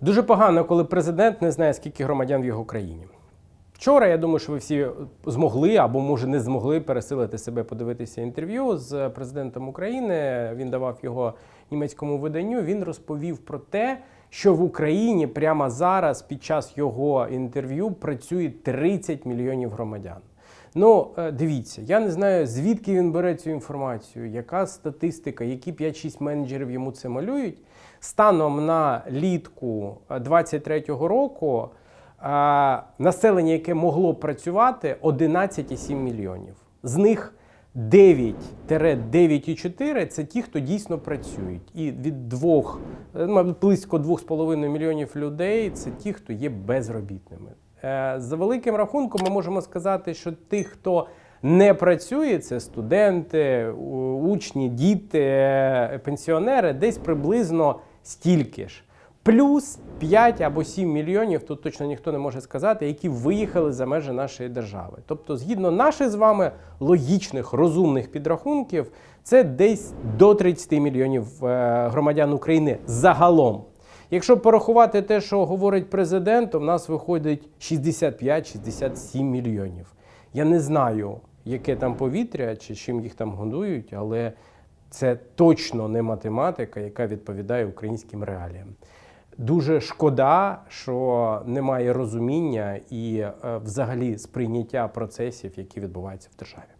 Дуже погано, коли президент не знає, скільки громадян в його країні. Вчора, я думаю, що ви всі змогли або, може, не змогли пересилити себе подивитися інтерв'ю з президентом України. Він давав його німецькому виданню. Він розповів про те, що в Україні прямо зараз, під час його інтерв'ю, працює 30 мільйонів громадян. Ну, е, дивіться, я не знаю, звідки він бере цю інформацію, яка статистика, які 5-6 менеджерів йому це малюють. Станом на літку 23-го року е, населення, яке могло працювати, 11,7 мільйонів. З них 9-9,4 це ті, хто дійсно працюють. І від двох, е, близько 2,5 мільйонів людей це ті, хто є безробітними. Е, За великим рахунком, ми можемо сказати, що тих, хто не працює, це студенти, учні, діти, е, пенсіонери, десь приблизно стільки ж. Плюс 5 або 7 мільйонів, тут точно ніхто не може сказати, які виїхали за межі нашої держави. Тобто, згідно наших з вами логічних, розумних підрахунків, це десь до 30 мільйонів е, громадян України загалом. Якщо порахувати те, що говорить президент, то в нас виходить 65-67 мільйонів. Я не знаю, яке там повітря чи чим їх там годують, але це точно не математика, яка відповідає українським реаліям. Дуже шкода, що немає розуміння і е, взагалі сприйняття процесів, які відбуваються в державі.